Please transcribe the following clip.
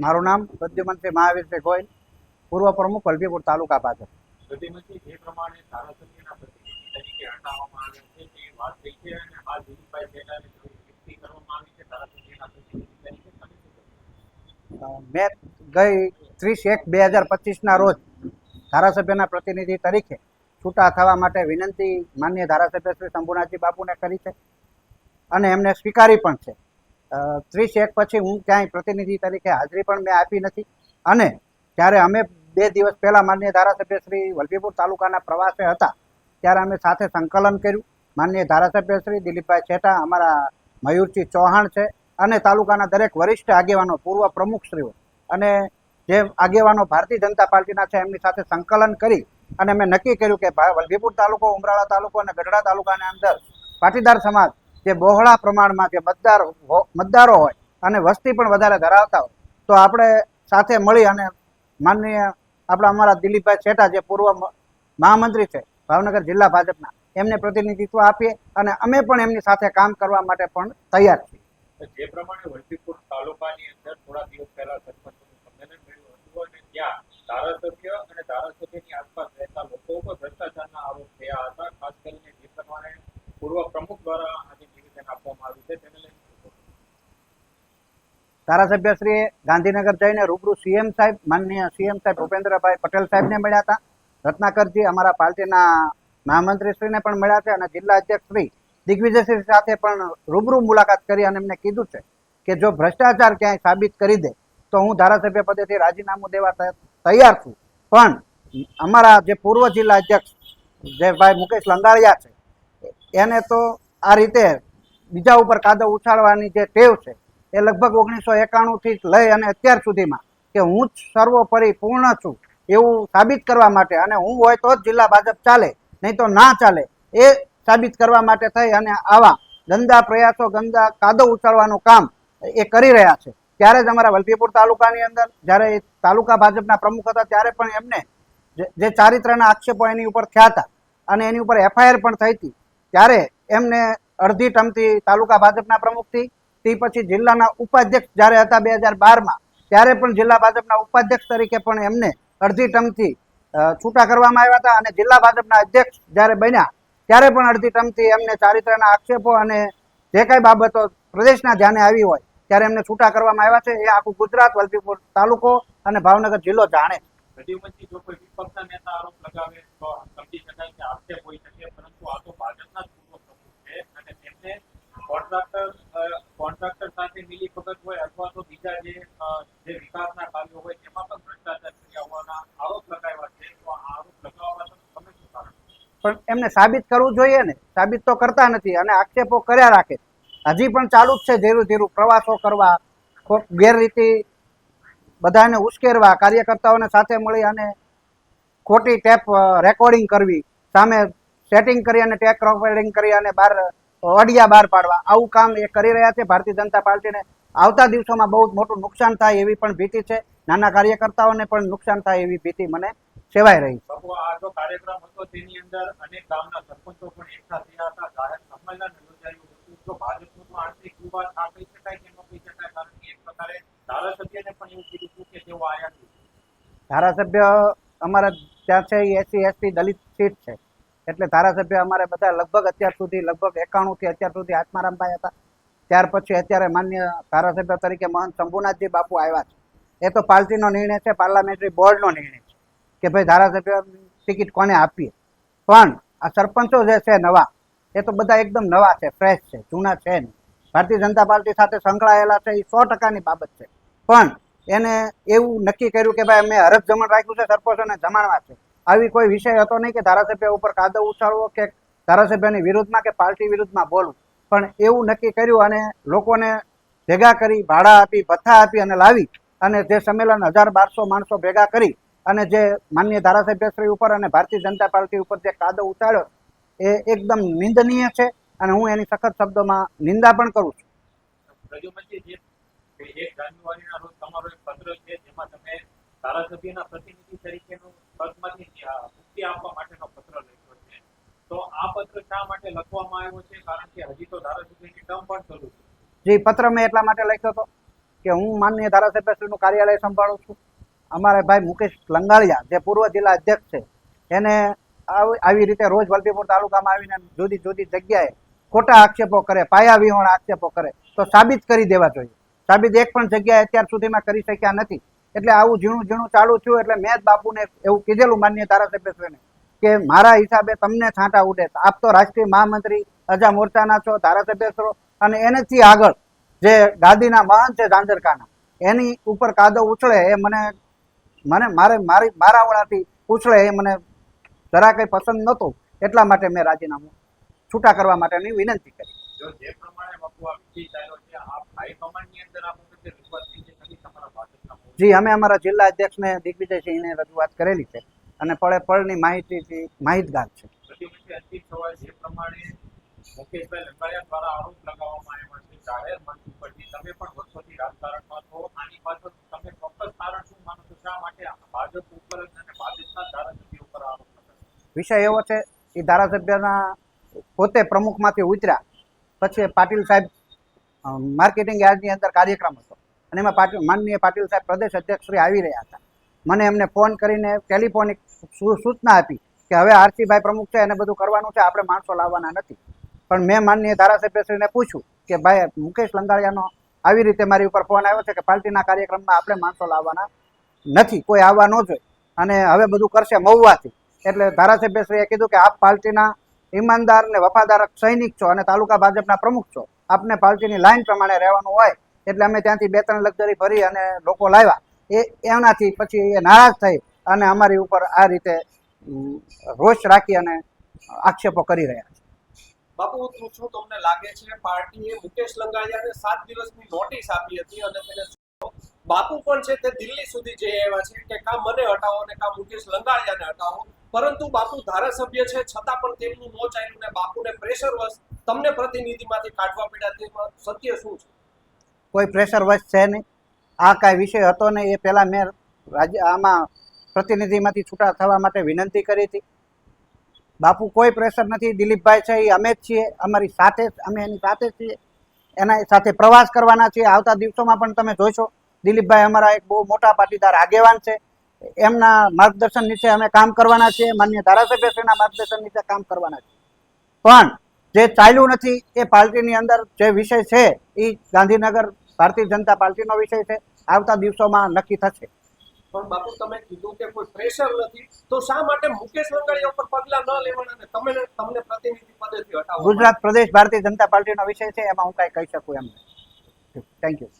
મારું નામ પ્રદ્યુમનસિંહ મહાવીરસિંહ ગોયલ પૂર્વ પ્રમુખ વલભીપુર તાલુકા? અ, મેં ગઈ ત્રીસ એક બે હજાર પચીસના રોજ ધારાસભ્યના પ્રતિનિધિ તરીકે છૂટા થવા માટે વિનંતી માન્ય ધારાસભ્ય શ્રી શંભુનાથજી બાપુને કરી છે અને એમને સ્વીકારી પણ છે. ત્રીસ એક પછી હું ક્યાંય પ્રતિનિધિ તરીકે હાજરી પણ મેં આપી નથી. અને જ્યારે અમે બે દિવસ પહેલાં માન્ય ધારાસભ્ય શ્રી વલભીપુર તાલુકાના પ્રવાસે હતા, ત્યારે અમે સાથે સંકલન કર્યું. માન્ય ધારાસભ્ય શ્રી દિલીપભાઈ છેટા અમારા મયુરસિંહ ચૌહાણ છે અને તાલુકાના દરેક વરિષ્ઠ આગેવાનો, પૂર્વ પ્રમુખશ્રીઓ અને જે આગેવાનો ભારતીય જનતા પાર્ટીના છે એમની સાથે સંકલન કરી અને મેં નક્કી કર્યું કે વલભીપુર તાલુકો, ઉમરાળા તાલુકો અને ગઢડા તાલુકાની અંદર પાટીદાર સમાજ જે બહોળા પ્રમાણમાં જે મતદાર મતદારો હોય અને વસ્તી પણ વધારે ધરાવતા હોય, તો આપણે સાથે મળી અને માનનીય આપણા અમારા દિલીપભાઈ છેટા જે પૂર્વ મહામંત્રી છે, ભાવનગર જિલ્લા ભાજપના, એમને પ્રતિનિધિત્વ આપીએ અને અમે પણ એમની સાથે કામ કરવા માટે પણ તૈયાર છીએ. જે પ્રમાણે વલભીપુર તાલુકાની અંદર થોડા દિવસ પહેલા સરપંચોનું સંમેલન મળ્યું હતું અને ત્યાં ધારાસભ્ય અને ધારાસભ્યની આસપાસ રહેતા લોકો ઉપર ભ્રષ્ટાચારના આરોપ થયા હતા ખાસ કરીને જે પ્રમાણે પૂર્વ પ્રમુખ દ્વારા આજે નિવેદન આપવામાં આવ્યું છે તેને લઈને શું કહેશો? ધારાસભ્યશ્રીએ ગાંધીનગર જઈને રૂબરૂ સીએમ સાહેબ, માનનીય સીએમ સાહેબ ભૂપેન્દ્રભાઈ પટેલ સાહેબને મળ્યા હતા. રત્નાકરજી અમારા પાર્ટીના મહામંત્રીશ્રીને પણ મળ્યા છે અને જિલ્લા અધ્યક્ષશ્રી દિગ્વિજયસિંહ સાથે પણ રૂબરૂ મુલાકાત કરી અને એમને કીધું છે કે જો ભ્રષ્ટાચાર ક્યાંય સાબિત કરી દે, તો હું ધારાસભ્ય પદેથી રાજીનામું દેવા તૈયાર છું. પણ અમારા જે પૂર્વ જિલ્લા અધ્યક્ષ જે ભાઈ મુકેશ લંગાળિયા છે, એને તો આ રીતે બીજા ઉપર કાદવ ઉછાળવાની જે ટેવ છે એ લગભગ ઓગણીસો એકાણુંથી લઈ અને અત્યાર સુધીમાં કે હું જ સર્વોપરી પૂર્ણ છું એવું સાબિત કરવા માટે અને હું હોય તો જ જિલ્લા ભાજપ ચાલે, નહીં તો ના ચાલે એ સાબિત કરવા માટે થઈ અને આવા ગંદા પ્રયાસો, ગંદા કાદવ ઉછાળવાનું કામ એ કરી રહ્યા છે. ત્યારે જ અમારા વલભીપુર તાલુકાની અંદર, જ્યારે તાલુકા ભાજપના પ્રમુખ હતા, ત્યારે પણ એમને જે- જે ચારિત્રના આક્ષેપો એની ઉપર થયા હતા અને એની ઉપર એફઆઈઆર પણ થઈ હતી. ત્યારે એમને અડધી ટમથી તાલુકા ભાજપના પ્રમુખથી તે પછી જિલ્લાના ઉપાધ્યક્ષ જ્યારે હતા બે હજાર બારમાં, ત્યારે પણ જિલ્લા ભાજપના ઉપાધ્યક્ષ તરીકે પણ એમને અડધી ટર્મથી છૂટા કરવામાં આવ્યા હતા અને જિલ્લા ભાજપના અધ્યક્ષ જ્યારે બન્યા, ત્યારે પણ અડધી ટર્મથી એમને ચારિત્રના આક્ષેપો અને જે કાંઈ બાબતો પ્રદેશના ધ્યાને આવી હોય, ત્યારે એમને છૂટા કરવામાં આવ્યા છે એ આખું ગુજરાત, વલભીપુર તાલુકો અને ભાવનગર જિલ્લો જાણે છે. કોન્ટ્રાક્ટર કોન્ટ્રાક્ટર સાથે મિલી ભગત હોય અથવા તો બીજા જે જે વિકાસના કાર્યો હોય તેમાં પણ ભ્રષ્ટાચાર કર્યા હોવાના આરોપ લગાવ્યા છે, તો આરોપ લગાવવા તમે શું કારણ પણ એમને સાબિત કરવું જોઈએ ને. સાબિત તો કરતા નથી અને આક્ષેપો કર્યા રાખે. હજી પણ ચાલુ જ છે ધીરું ધીરું પ્રવાસો કરવા ગેરરીતિ બધાને ઉશ્કેરવા, કાર્યકર્તાઓને સાથે મળી અને ખોટી ટેપ રેકોર્ડિંગ કરવી. સામે સેટિંગ કરી અને ટેપ રેકોર્ડિંગ કરી અને બહાર ઓડિયા બહાર પાડવા. આવું કામ એ કરી રહ્યા છે ભારતીય જનતા પાર્ટીને. આવતા દિવસોમાં બહુ મોટું નુકસાન થાય એવી પણ ભીતિ છે. નાના કાર્યકર્તાઓને પણ નુકસાન થાય એવી ભીતિ મને સેવાઈ રહી ધારાસભ્ય અમારા ત્યાં છે એ એસસી એસટી દલિત સીટ છે. એટલે ધારાસભ્ય અમારે બધા લગભગ અત્યાર સુધી, લગભગ એકાણુંથી અત્યાર સુધી આત્મારામભાઈ હતા. ત્યાર પછી અત્યારે માન્ય ધારાસભ્ય તરીકે મહંત શંભુનાથજી બાપુ આવ્યા છે. એ તો પાર્ટીનો નિર્ણય છે, પાર્લામેન્ટરી બોર્ડનો નિર્ણય છે કે ભાઈ ધારાસભ્ય ટિકિટ કોને આપીએ. પણ આ સરપંચો જે છે નવા, એ તો બધા એકદમ નવા છે, ફ્રેશ છે, જૂના છે નહીં. ભારતીય જનતા પાર્ટી સાથે સંકળાયેલા છે, એ સો ટકાની બાબત છે. પણ એને એવું નક્કી કર્યું કે ભાઈ અમે હરફ જમણ રાખ્યું છે સરપંચોને જમાડવા છે. આવી કોઈ વિષય હતો નહીં કે ધારાસભ્ય ઉપર કાદવ ઉછાળવો કે ધારાસભ્યની વિરુદ્ધમાં કે પાર્ટી વિરુદ્ધમાં બોલવું. પણ એવું નક્કી કર્યું અને લોકોને ભેગા કરી, ભાડા આપી, ભથ્થા આપી અને લાવી અને જે સંમેલન હજાર બારસો માણસો ભેગા કરી અને જે માન્ય ધારાસભ્યશ્રી ઉપર અને ભારતીય જનતા પાર્ટી ઉપર જે કાદવ ઉછાળ્યો, એ એકદમ નિંદનીય છે અને હું એની સખત શબ્દોમાં નિંદા પણ કરું છું. જે એક જાન્યુઆરીના રોજ તમારો એક પત્ર છે, જેમાં તમે ધારાસભ્યના પ્રતિનિધિ તરીકેનું પદમાંથી મુક્તિ આપવા માટેનો પત્ર લખ્યો છે. તો આ પત્ર શા માટે લખવામાં આવ્યો છે? કારણ કે હજી તો ધારાસભ્યની ટર્મ પણ શરૂ છે. જે, પત્ર મેં એટલા માટે લખ્યો હતો કે હું માનનીય ધારાસભ્યશ્રીનું કાર્યાલય સંભાળું છું. અમારે ભાઈ મુકેશ લંગાળિયા, જે પૂર્વ જિલ્લા અધ્યક્ષ છે, એને આવી રીતે રોજ વલભીપુર તાલુકામાં આવીને જુદી જુદી જગ્યાએ ખોટા આક્ષેપો કરે પાયા વિહોણ આક્ષેપો કરે, તો સાબિત કરી દેવા જોઈએ. સાબિત એક પણ જગ્યાએ અત્યાર સુધીમાં કરી શક્યા નથી. એટલે આવું ઝીણું ઝીણું ચાલુ થયું એટલે મેં જ બાપુને એવું કીધેલું માન્ય ધારાસભ્યશ્રીને કે મારા હિસાબે તમને છાંટા ઉડે આપ તો રાષ્ટ્રીય મહામંત્રી, અજા મોરચાના છો ધારાસભ્ય અને એનેથી આગળ જે ગાદીના મહાન છે ઝાંઝરકાના, એની ઉપર કાદો ઉછળે એ મને મને મારે, મારી, મારા વડાથી ઉછળે એ મને જરા કંઈ પસંદ નહોતું. એટલા માટે મેં રાજીનામું છૂટા કરવા માટેની વિનંતી કરી. જો પ્રમાણે બાપુ આ વિષય ચાલ્યો છે, આ હાઈકમાન્ડની અંદર આ બાબતે રજૂઆત થઈ છે ખરી તમારા ભાજપના મોરચે? જી અમે અમારા જિલ્લા અધ્યક્ષને દિગ્વિજયસિંહને રજૂઆત કરેલી છે અને પળે પળની માહિતીથી માહિતગાર છે. વિષય એવો છે એ ધારાસભ્યના પોતે પ્રમુખમાંથી ઉતર્યા. પછી પાટીલ સાહેબ માર્કેટિંગ યાર્ડની અંદર કાર્યક્રમ હતો. અને એમાં પાટીલ, માનનીય પાટીલ સાહેબ પ્રદેશ અધ્યક્ષ શ્રી આવી રહ્યા હતા. મને એમને ફોન કરીને ટેલિફોનિક સૂચના આપી કે હવે આરસીભાઈ પ્રમુખ છે, એને બધું કરવાનું છે, આપણે માણસો લાવવાના નથી. પણ મેં માનનીય ધારાસભ્યશ્રીને પૂછ્યું કે ભાઈ, મુકેશ લંગાળિયાનો આવી રીતે મારી ઉપર ફોન આવ્યો છે કે પાર્ટીના કાર્યક્રમમાં આપણે માણસો લાવવાના નથી, કોઈ આવવા ન જોઈએ. અને હવે બધું કરશે મહુવાથી. એટલે ધારાસભ્યશ્રીએ કીધું કે આપ પાર્ટીના ઈમાનદાર ને વફાદાર સૈનિક છો અને તાલુકા ભાજપના પ્રમુખ છો. આપને પાર્ટીની લાઈન પ્રમાણે રહેવાનું હોય એટલે અમે ત્યાંથી બે ત્રણ લક્ઝરી ભરી અને લોકો લાવ્યા. એ એનાથી પછી એ નારાજ થઈ અને અમારી ઉપર આ રીતે રોષ રાખી અને આક્ષેપો કરી રહ્યા છે. બાપુ, શું તમને લાગે છે? પાર્ટીએ મુકેશ લંગાડિયાને સાત દિવસની નોટિસ આપી હતી અને તેને બાપુ પણ છે તે દિલ્હી સુધી જઈ આવ્યા છે કે કા મને હટાવો અને કા મુકેશ લંગાડિયાને હટાવો? પરંતુ બાપુ ધારાસભ્ય છે, છતાં પણ તેમનું નો ચાલ્યું ને બાપુને પ્રેશર વશ તમને પ્રતિનિધિમાંથી કાઢવા પડ્યા તેમાં સત્ય શું છે? કોઈ પ્રેશર વશ છે નહીં. આ કાંઈ વિષય હતો નહીં. એ પહેલાં મેં રાજ્ય આમાં પ્રતિનિધિમાંથી છૂટા થવા માટે વિનંતી કરી હતી. બાપુ, કોઈ પ્રેશર નથી. દિલીપભાઈ છે, એ અમે જ છીએ. અમારી સાથે અમે એની સાથે છીએ. એના સાથે પ્રવાસ કરવાના છીએ. આવતા દિવસોમાં પણ તમે જોશો, દિલીપભાઈ અમારા એક બહુ મોટા પાટીદાર આગેવાન છે. એમના માર્ગદર્શન નીચે અમે કામ કરવાના છીએ. માન્ય ધારાસભ્યશ્રીના માર્ગદર્શન નીચે કામ કરવાના છીએ. પણ જે ચાલ્યું નથી, એ પાર્ટીની અંદર જે વિષય છે એ ગાંધીનગર ભારતીય જનતા પાર્ટીનો વિષય છે. આવતા દિવસોમાં નક્કી થશે. પણ બાપુ તમે કીધું કે કોઈ પ્રેશર નથી તો શા માટે મુકેશ લંગાડિયા ઉપર પગલા ન લેવાના અને તમે તમને પ્રતિનિધિ પદેથી હટાવો ગુજરાત પ્રદેશ ભારતીય જનતા પાર્ટીનો વિષય છે એમાં હું કાંઈ કહી શકું એમ થેન્ક યુ